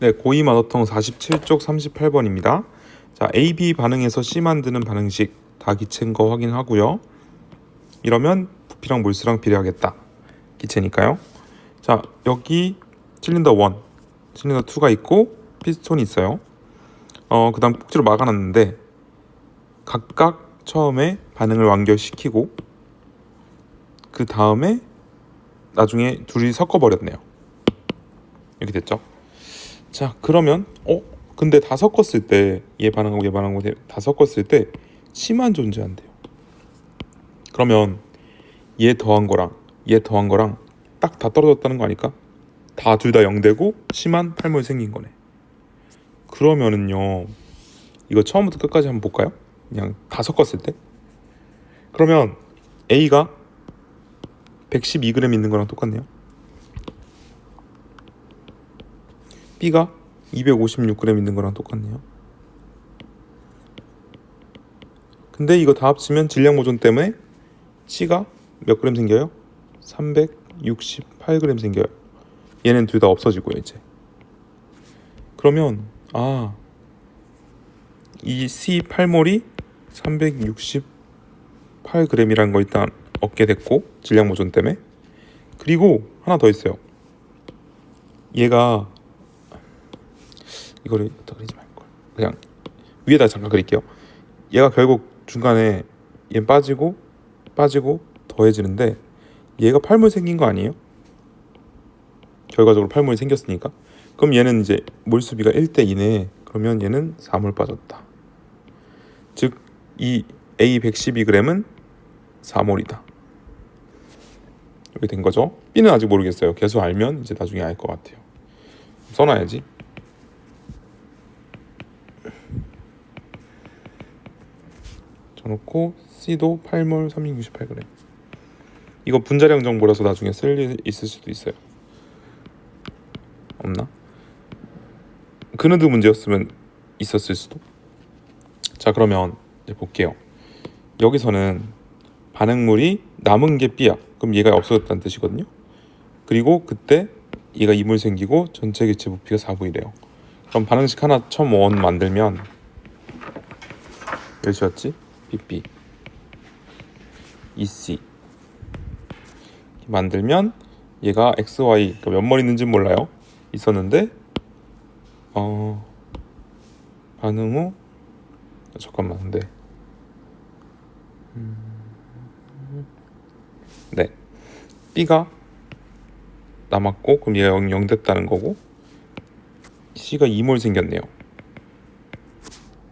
네, 고이 마더통 47쪽 38번입니다. 자, A, B 반응에서 C 만드는 반응식 다 기체인 거 확인하고요. 이러면 부피랑 몰수랑 비례하겠다. 기체니까요. 자, 여기 실린더 1, 실린더 2가 있고 피스톤이 있어요. 어, 그다음 꼭지로 막아놨는데 각각 처음에 반응을 완결시키고 그 다음에 나중에 둘이 섞어버렸네요. 이렇게 됐죠? 자 그러면 어 근데 다 섞었을 때 얘 반응하고 얘 반응하고 다 섞었을 때 C만 존재한대요. 그러면 얘 더한 거랑 얘 더한 거랑 딱 다 떨어졌다는 거 아닐까? 다 둘 다 0되고 C만 8몰 생긴 거네. 그러면은요 이거 처음부터 끝까지 한번 볼까요? 그냥 다 섞었을 때 그러면 A가 112g 있는 거랑 똑같네요. B가 256g 있는 거랑 똑같네요. 근데 이거 다 합치면 질량 보존 때문에 C가 몇 그램 생겨요? 368g 생겨요. 얘는 둘 다 없어지고요, 이제. 그러면 아, 이 C8몰이 368g이라는 거 일단 얻게 됐고 질량 보존 때문에 그리고 하나 더 있어요. 얘가 이거를 어디다 그리지 말걸. 그냥 위에다 잠깐 그릴게요. 얘가 결국 중간에 얘 빠지고 빠지고 더해지는데 얘가 팔몰 생긴 거 아니에요? 결과적으로 팔몰이 생겼으니까. 그럼 얘는 이제 몰수비가 1대 2네. 그러면 얘는 4몰 빠졌다. 즉 이 A 112g은 4몰이다. 이렇게 된 거죠. B는 아직 모르겠어요. 계속 알면 이제 나중에 알 것 같아요. 써놔야지 쳐놓고 C도 8몰 368g 이거 분자량 정보라서 나중에 쓸 일 있을 수도 있어요 없나? 그누드 문제였으면 있었을 수도. 자 그러면 이제 볼게요. 여기서는 반응물이 남은 게 B야. 그럼 얘가 없어졌다는 뜻이거든요. 그리고 그때 얘가 이물 생기고 전체 기체 부피가 4V래요. 그럼 반응식 하나 처음 원 만들면 몇이었지? BP EC 만들면 얘가 XY 그러니까 몇 머리 있는지 몰라요. 있었는데 어 반응 후 잠깐만 근데 음, 네. B가 남았고 그럼 얘가 0, 0 됐다는 거고 C가 2몰 생겼네요.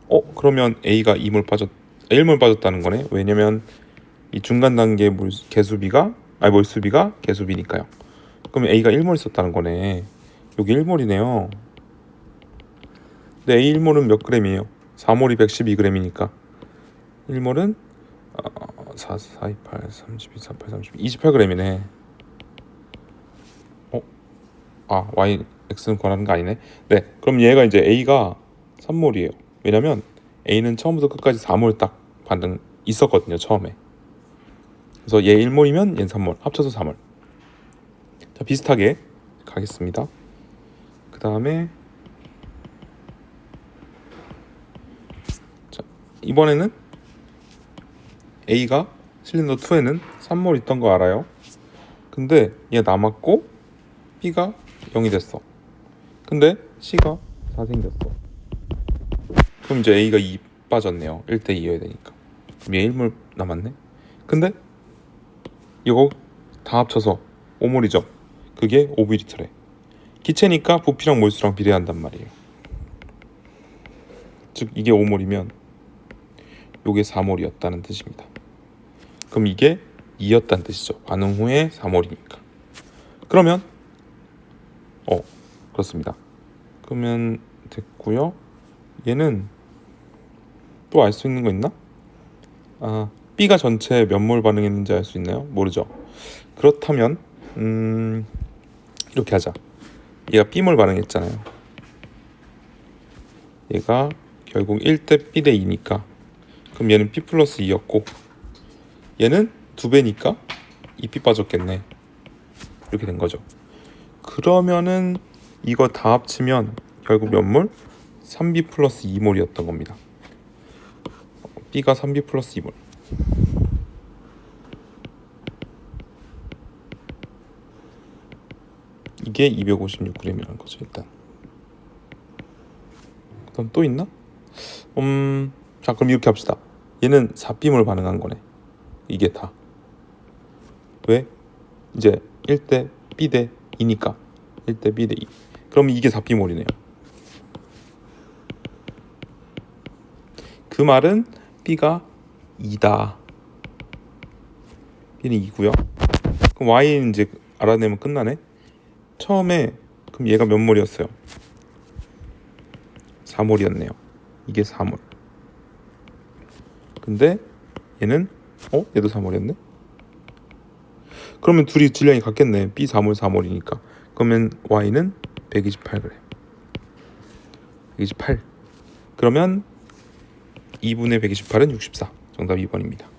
어 그러면 A가 2몰 빠졌 1몰 빠졌다는 거네 왜냐면 이 중간 단계 물 개수비가 아니 몰수비가 개수비니까요 그럼 A가 1몰 있었다는 거네 여기 1몰이네요. 근데 A 1몰은 몇 그램이에요? 4몰이 112g이니까 1몰은 어, 4, 4, 2, 8, 32, 38, 32, 28g이네. 어? 아, Y, X는 구하는 거 아니네. 네, 그럼 얘가 이제 A가 3몰이에요. 왜냐면 A는 처음부터 끝까지 4몰 딱 반응 있었거든요, 처음에. 그래서 얘 1몰이면 얘 3몰, 합쳐서 3몰. 자, 비슷하게 가겠습니다. 그 다음에 자 이번에는 A가 실린더 2에는 3몰 있던 거 알아요 근데 얘 남았고 B가 0이 됐어 근데 C가 4 생겼어 그럼 이제 A가 2 빠졌네요 1대 2여야 되니까 그럼 얘 1몰 남았네 근데 이거 다 합쳐서 5몰이죠 그게 5ml래 기체니까 부피랑 몰수랑 비례한단 말이에요. 즉 이게 5몰이면 요게 4몰이었다는 뜻입니다. 그럼 이게 2였다는 뜻이죠. 반응 후에 4몰이니까. 그러면 어 그렇습니다. 그러면 됐고요. 얘는 또 알 수 있는 거 있나? 아 B가 전체 몇 몰 반응했는지 알 수 있나요? 모르죠. 그렇다면 음 이렇게 하자. 얘가 B몰 반응했잖아요. 얘가 결국 1대 B 대 2니까 그럼 얘는 B 플러스 2였고 얘는 2배니까 2B 빠졌겠네. 이렇게 된 거죠. 그러면은 이거 다 합치면 결국 몇 몰? 3B 플러스 2몰이었던 겁니다. B가 3B 플러스 2몰. 이게 256g이라는 거죠 일단. 그다음 또 있나? 음, 자 그럼 이렇게 합시다. 얘는 4B몰 반응한 거네. 이게 다. 왜? 이제 1대 B 대 2니까 1대 B 대 2. 그럼 이게 4B몰이네요. 그 말은 B가 2다. B는 2고요. 그럼 Y는 이제 알아내면 끝나네. 처음에 그럼 얘가 몇 몰이었어요? 4몰이었네요. 이게 4몰. 근데 얘는 어? 얘도 4몰이었네? 그러면 둘이 질량이 같겠네. B 4몰 4몰이니까. 그러면 Y는 128g. 128. 그러면 2분의 128은 64. 정답 2번입니다.